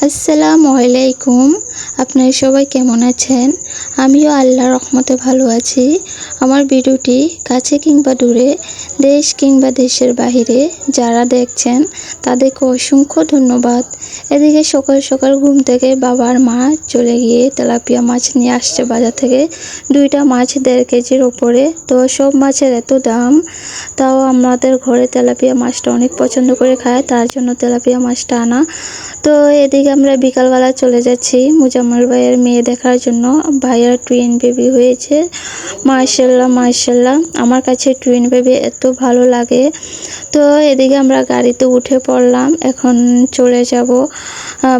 আসসালামু আলাইকুম। আপনারা সবাই কেমন আছেন? আমিও আল্লাহর রহমতে ভালো আছি। আমার ভিডিওটি কাছে কিংবা দূরে, দেশ কিংবা দেশের বাহিরে যারা দেখছেন, তাদেরকে অসংখ্য ধন্যবাদ। এদিকে সকাল সকাল ঘুম থেকে বাবার মা চলে গিয়ে তেলাপিয়া মাছ নিয়ে আসছে বাজার থেকে। দুইটা মাছ দেড় কেজির ওপরে। তো সব মাছের এত দাম, তাও আমাদের ঘরে তেলাপিয়া মাছটা অনেক পছন্দ করে খায়, তার জন্য তেলাপিয়া মাছটা আনা। তো এদিকে আমরা বিকালবেলা চলে যাচ্ছি মুজাম্মল ভাইয়ের মেয়ে দেখার জন্য ভাইয়ার টুইন বেবি হয়েছে। মার্শাল্লাহ মার্শাল্লাহ আমার কাছে টুইন বেবি এত ভালো লাগে। তো এদিকে আমরা গাড়িতে উঠে পড়লাম, এখন চলে যাব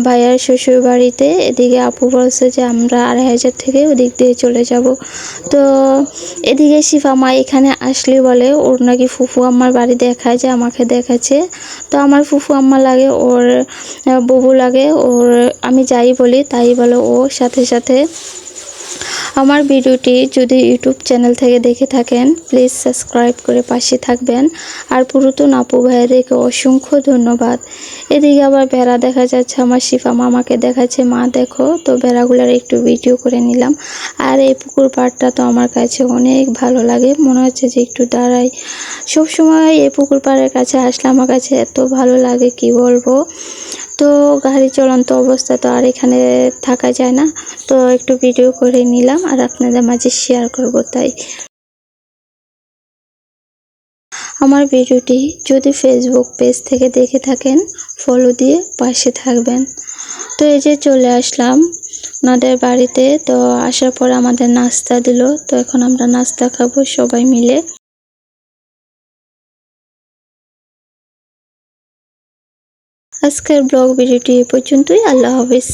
ভাইয়ার শ্বশুর বাড়িতে এদিকে আপু বলছে যে আমরা আড়াই হাজার থেকে ওদিক দিয়ে চলে যাব। তো এদিকে শিফা মা এখানে আসলে বলে, ওর নাকি ফুফু আমার বাড়ি দেখায় যে আমাকে দেখাচ্ছে। তো আমার ফুফু আম্মা লাগে, ওর বুবু লাগে, ওর, আমি যাই বলি, তাই বলে ও সাথে সাথে আমার ভিডিওটি যদি ইউটিউব চ্যানেল থেকে দেখে থাকেন প্লিজ সাবস্ক্রাইব করে পাশে থাকবেন। আর পুরাতন আপু ভাইদেরকে অসংখ্য ধন্যবাদ। এদিকে আবার বেড়া দেখা যাচ্ছে, আমার শিফা মামাকে দেখাচ্ছে, মা, দেখো। তো বেড়াগুলোর একটু ভিডিও করে নিলাম। আর এই পুকুর পাড়টা তো আমার কাছে অনেক ভালো লাগে। মনে হচ্ছে যে একটু দাঁড়াই। সবসময় এই পুকুর পাড়ের কাছে আসলে আমার কাছে এত ভালো লাগে, কি বলব? তো গাড়ি চলন্ত অবস্থা তো আর এখানে থাকা যায় না। তো একটু ভিডিও করে নিলাম আর আপনাদের মাঝে শেয়ার করব তাই। আমার ভিডিওটি যদি ফেসবুক পেজ থেকে দেখে থাকেন ফলো দিয়ে পাশে থাকবেন। তো এই যে চলে আসলাম ওনাদের বাড়িতে। তো আসার পর আমাদের নাস্তা দিল। তো এখন আমরা নাস্তা খাব সবাই মিলে। আজকের ব্লগ ভিডিওটি পর্যন্তই। আল্লাহ হাফিজ।